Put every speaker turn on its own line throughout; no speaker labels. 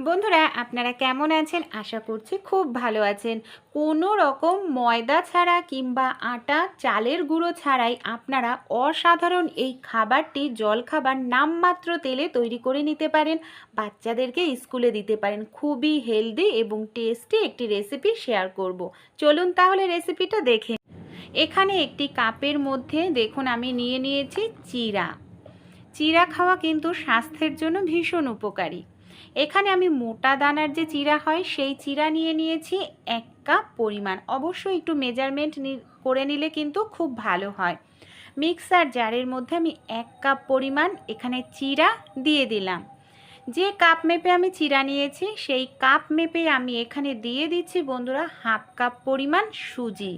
বন্ধুরা, আপনারা কেমন আছেন? আশা করছি খুব ভালো আছেন। কোনো রকম ময়দা ছাড়া কিংবা আটা, চালের গুঁড়ো ছাড়াই আপনারা অসাধারণ এই খাবারটি জলখাবার নামমাত্র তেলে তৈরি করে নিতে পারেন। বাচ্চাদেরকে স্কুলে দিতে পারেন। খুবই হেলদি এবং টেস্টি একটি রেসিপি শেয়ার করব। চলুন তাহলে রেসিপিটা দেখে এখানে একটি কাপের মধ্যে দেখুন, আমি নিয়ে নিয়েছি চিরা। চিরা খাওয়া কিন্তু স্বাস্থ্যের জন্য ভীষণ উপকারী। এখানে আমি মোটা দানার যে চিরা হয়, সেই চিরা নিয়ে নিয়েছি এক কাপ পরিমাণ। অবশ্যই একটু মেজারমেন্ট করে নিলে কিন্তু খুব ভালো হয়। মিক্সার জারের মধ্যে আমি এক কাপ পরিমাণ এখানে চিরা দিয়ে দিলাম। যে কাপ মেপে আমি চিরা নিয়েছি, সেই কাপ মেপে আমি এখানে দিয়ে দিচ্ছি বন্ধুরা হাফ কাপ পরিমাণ সুজি।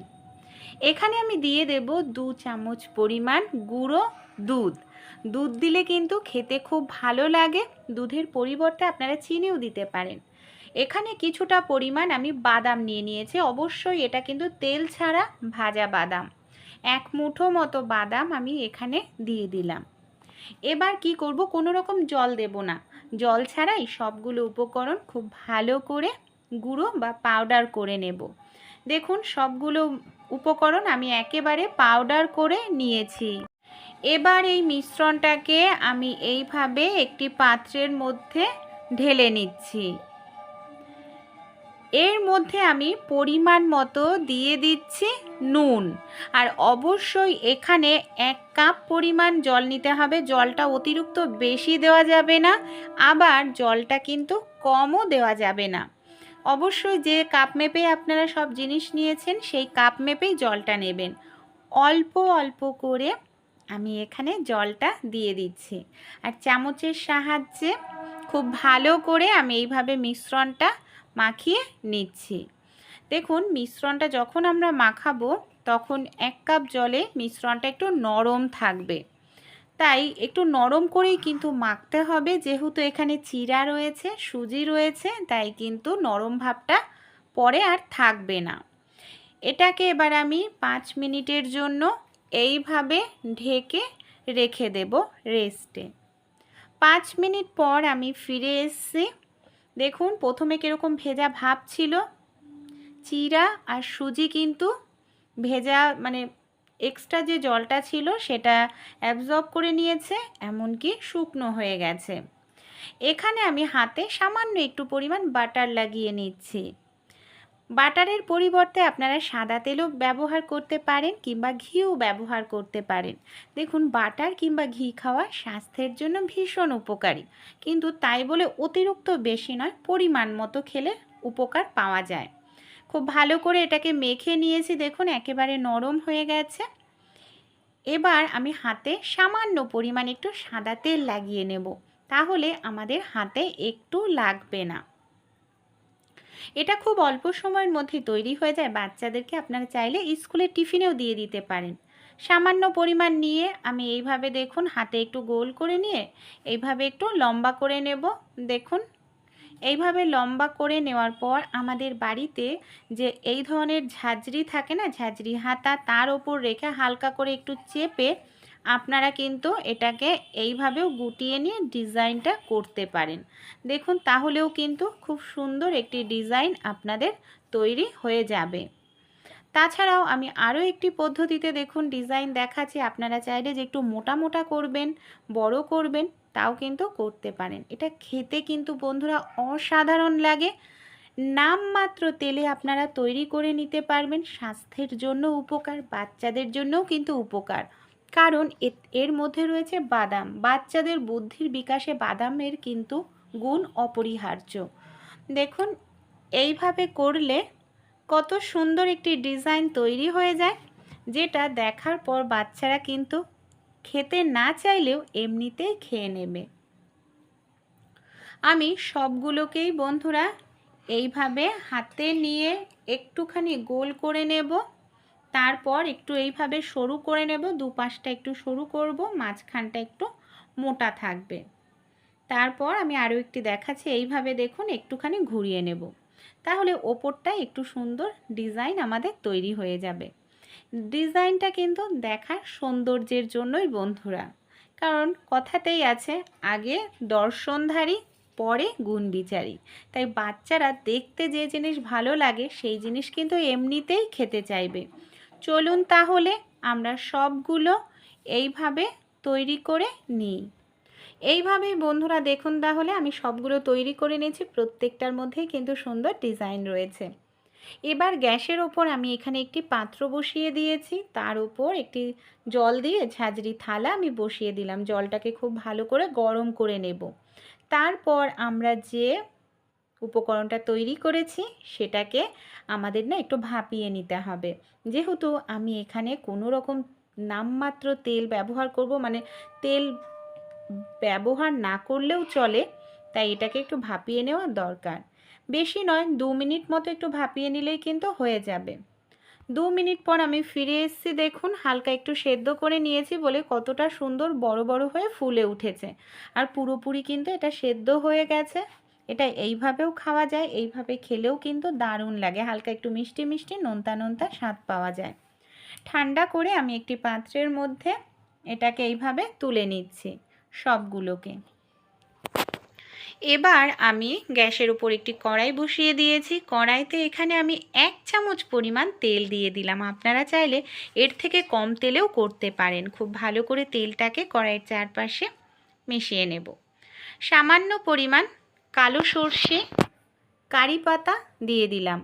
এখানে আমি দিয়ে দেব দু চামচ পরিমাণ গুঁড়ো দুধ। দুধ দিলে কিন্তু খেতে খুব ভালো লাগে, দুধের পরিবর্তে আপনারা চিনিও দিতে পারেন। এখানে কিছুটা পরিমাণ আমি বাদাম নিয়ে নিয়েছি, অবশ্যই এটা কিন্তু তেল ছাড়া ভাজা বাদাম। এক মুঠো মতো বাদাম আমি এখানে দিয়ে দিলাম। এবার কি করব, কোনো রকম জল দেব না। জল ছাড়াই সবগুলো উপকরণ খুব ভালো করে গুঁড়ো বা পাউডার করে নেব। দেখুন, সবগুলো উপকরণ আমি একেবারে পাউডার করে নিয়েছি। এবার এই মিশ্রণটাকে আমি এইভাবে একটি পাত্রের মধ্যে ঢেলে নিচ্ছি। এর মধ্যে আমি পরিমাণ মতো দিয়ে দিচ্ছি নুন। আর অবশ্যই এখানে এক কাপ পরিমাণ জল নিতে হবে। জলটা অতিরিক্ত বেশি দেওয়া যাবে না, আবার জলটা কিন্তু কমও দেওয়া যাবে না। অবশ্যই যে কাপ মেপে আপনারা সব জিনিস নিয়েছেন, সেই কাপ মেপেই জলটা নেবেন। অল্প অল্প করে আমি এখানে জলটা দিয়ে দিচ্ছি। আর চামচের সাহায্যে খুব ভালো করে আমি এইভাবে মিশ্রণটা মাখিয়ে নিচ্ছি। দেখুন, মিশ্রণটা যখন আমরা মাখাবো, তখন এক কাপ জলে মিশ্রণটা একটু নরম থাকবে। তাই একটু নরম করেই কিন্তু মাখতে হবে। যেহেতু এখানে চিরা রয়েছে, সুজি রয়েছে, তাই কিন্তু নরম ভাবটা পরে আর থাকবে না। এটাকে এবার আমি পাঁচ মিনিটের জন্য এইভাবে ঢেকে রেখে দেব রেস্টে। পাঁচ মিনিট পর আমি ফিরে এসছি। দেখুন, প্রথমে কীরকম ভেজা ভাব ছিল। চিরা আর সুজি কিন্তু ভেজা মানে এক্সট্রা যে জলটা ছিল সেটা অ্যাবজর্ব করে নিয়েছে, এমনকি শুকনো হয়ে গেছে। এখানে আমি হাতে সামান্য একটু পরিমাণ বাটার লাগিয়ে নিচ্ছি। বাটারের পরিবর্তে আপনারা সাদা তেলও ব্যবহার করতে পারেন কিংবা ঘিও ব্যবহার করতে পারেন। দেখুন, বাটার কিংবা ঘি খাওয়া স্বাস্থ্যের জন্য ভীষণ উপকারী। কিন্তু তাই বলে অতিরিক্ত বেশি নয়, পরিমাণ মতো খেলে উপকার পাওয়া যায়। খুব ভালো করে এটাকে মেখে নিয়েছি, দেখুন, একেবারে নরম হয়ে গেছে। এবার আমি হাতে সামান্য পরিমাণ একটু সাদা তেল লাগিয়ে নেব। তাহলে আমাদের হাতে একটু লাগবে না। এটা খুব অল্প সময়ের মধ্যে তৈরি হয়ে যায়। বাচ্চাদেরকে আপনারা চাইলে স্কুলের টিফিনেও দিয়ে দিতে পারেন। সামান্য পরিমাণ নিয়ে আমি এইভাবে দেখুন, হাতে একটু গোল করে নিয়ে এইভাবে একটু লম্বা করে নেব। দেখুন, এইভাবে লম্বা করে নেওয়ার পর আমাদের বাড়িতে যে এই ধরনের ঝাঁঝরি থাকে না, ঝাঁঝরি হাতা, তার ওপর রেখে হালকা করে একটু চেপে আপনারা কিন্তু এটাকে এইভাবেও গুটিয়ে নিয়ে ডিজাইনটা করতে পারেন। দেখুন, তাহলেও কিন্তু খুব সুন্দর একটি ডিজাইন আপনাদের তৈরি হয়ে যাবে। তাছাড়াও আমি আরও একটি পদ্ধতিতে দেখুন ডিজাইন দেখাচ্ছি। আপনারা চাইলে যে একটু মোটা মোটা করবেন, বড় করবেন, তাও কিন্তু করতে পারেন। এটা খেতে কিন্তু বন্ধুরা অসাধারণ লাগে। নামমাত্র তেলে আপনারা তৈরি করে নিতে পারবেন। স্বাস্থ্যের জন্য উপকার, বাচ্চাদের জন্যও কিন্তু উপকার। কারণ এর মধ্যে রয়েছে বাদাম। বাচ্চাদের বুদ্ধির বিকাশে বাদামের কিন্তু গুণ অপরিহার্য। দেখুন, এইভাবে করলে কত সুন্দর একটি ডিজাইন তৈরি হয়ে যায়, যেটা দেখার পর বাচ্চারা কিন্তু খেতে না চাইলেও এমনিতেই খেয়ে নেবে। আমি সবগুলোকেই বন্ধুরা এইভাবে হাতে নিয়ে একটুখানি গোল করে নেব। তারপর একটু এইভাবে সরু করে নেব, দুপাশটা একটু সরু করব, মাঝখানটা একটু মোটা থাকবে। তারপর আমি আরও একটি দেখাচ্ছি, এইভাবে দেখুন একটুখানি ঘুরিয়ে নেব। তাহলে ওপরটা একটু সুন্দর ডিজাইন আমাদের তৈরি হয়ে যাবে। ডিজাইনটা কিন্তু দেখার সৌন্দর্যের জন্যই বন্ধুরা। কারণ কথাতেই আছে, আগে দর্শনধারী, পরে গুণ বিচারি। তাই বাচ্চারা দেখতে যে জিনিস ভালো লাগে, সেই জিনিস কিন্তু এমনিতেই খেতে চাইবে। চলুন তাহলে আমরা সবগুলো এইভাবে তৈরি করে নিই। এইভাবেই বন্ধুরা দেখুন তাহলে আমি সবগুলো তৈরি করে নিয়েছি, প্রত্যেকটার মধ্যেই কিন্তু সুন্দর ডিজাইন রয়েছে। এবার গ্যাসের ওপর আমি এখানে একটি পাত্র বসিয়ে দিয়েছি, তার উপর একটি জল দিয়ে ঝাঁঝরি থালা আমি বসিয়ে দিলাম, জলটাকে খুব ভালো করে গরম করে নেব। তারপর আমরা যে উপকরণটা তৈরি করেছি, সেটাকে আমাদের না একটু ভাপিয়ে নিতে হবে। যেহেতু আমি এখানে কোনো রকম নামমাত্র তেল ব্যবহার করব মানে তেল ব্যবহার না করলেও চলে, তাই এটাকে একটু ভাপিয়ে নেওয়া দরকার। বেশি নয়, দু মিনিট মতো একটু ভাপিয়ে নিলেই কিন্তু হয়ে যাবে। দু মিনিট পর আমি ফিরে এসেছি, দেখুন হালকা একটু সেদ্ধ করে নিয়েছি বলে কতটা সুন্দর বড় বড় হয়ে ফুলে উঠেছে। আর পুরোপুরি কিন্তু এটা সেদ্ধ হয়ে গেছে। এটা এইভাবেও খাওয়া যায়, এইভাবে খেলেও কিন্তু দারুণ লাগে। হালকা একটু মিষ্টি মিষ্টি নোনতা নোনতা স্বাদ পাওয়া যায়। ঠান্ডা করে আমি একটি পাত্রের মধ্যে এটাকে এইভাবে তুলে নিচ্ছি সবগুলোকে। এবার আমি গ্যাসের উপর একটি কড়াই বসিয়ে দিয়েছি। কড়াইতে এখানে আমি এক চামচ পরিমাণ তেল দিয়ে দিলাম। আপনারা চাইলে এর থেকে কম তেলেও করতে পারেন। খুব ভালো করে তেলটাকে কড়াইয়ের চারপাশে মিশিয়ে নেব। সামান্য পরিমাণ কালো সর্ষে, কারি পাতা দিয়ে দিলাম।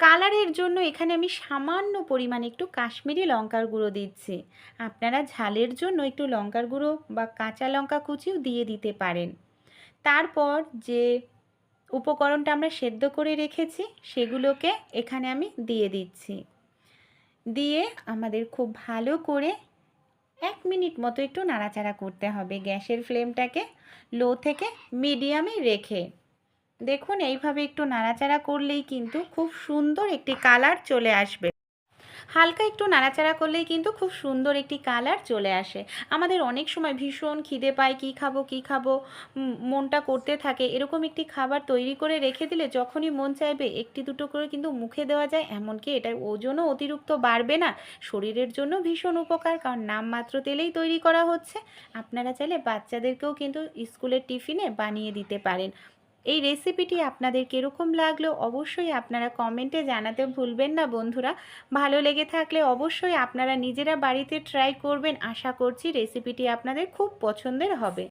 কালারের জন্য এখানে আমি সামান্য পরিমাণে একটু কাশ্মীরি লঙ্কার গুঁড়ো দিচ্ছি। আপনারা ঝালের জন্য একটু লঙ্কার গুঁড়ো বা কাঁচা লঙ্কা কুচিও দিয়ে দিতে পারেন। তারপর যে উপকরণটা আমরা সেদ্ধ করে রেখেছি, সেগুলোকে এখানে আমি দিয়ে দিচ্ছি। দিয়ে আমাদের খুব ভালো করে এক মিনিট মতো একটু নাড়াচাড়া করতে হবে গ্যাসের ফ্লেমটাকে লো থেকে মিডিয়ামে রেখে। দেখুন, এইভাবে একটু নাড়াচাড়া করলেই কিন্তু খুব সুন্দর একটি কালার চলে আসবে। হালকা একটু নাড়াচাড়া করলেই কিন্তু খুব সুন্দর একটি কালার চলে আসে। আমাদের অনেক সময় ভীষণ খিদে পায়, কী খাব কী খাব মনটা করতে থাকে। এরকম একটি খাবার তৈরি করে রেখে দিলে যখনই মন চাইবে, একটি দুটো করে কিন্তু মুখে দেওয়া যায়, এমনকি এটার ওজনও অতিরিক্ত বাড়বে না। শরীরের জন্য ভীষণ উপকার, কারণ নামমাত্র তেলেই তৈরি করা হচ্ছে। আপনারা চাইলে বাচ্চাদেরকেও কিন্তু স্কুলের টিফিনে বানিয়ে দিতে পারেন। এই রেসিপিটি আপনাদের কীরকম লাগল অবশ্যই আপনারা কমেন্টে জানাতে ভুলবেন না বন্ধুরা। ভালো লেগে থাকলে অবশ্যই আপনারা নিজেরা বাড়িতে ট্রাই করবেন। আশা করছি রেসিপিটি আপনাদের খুব পছন্দের হবে।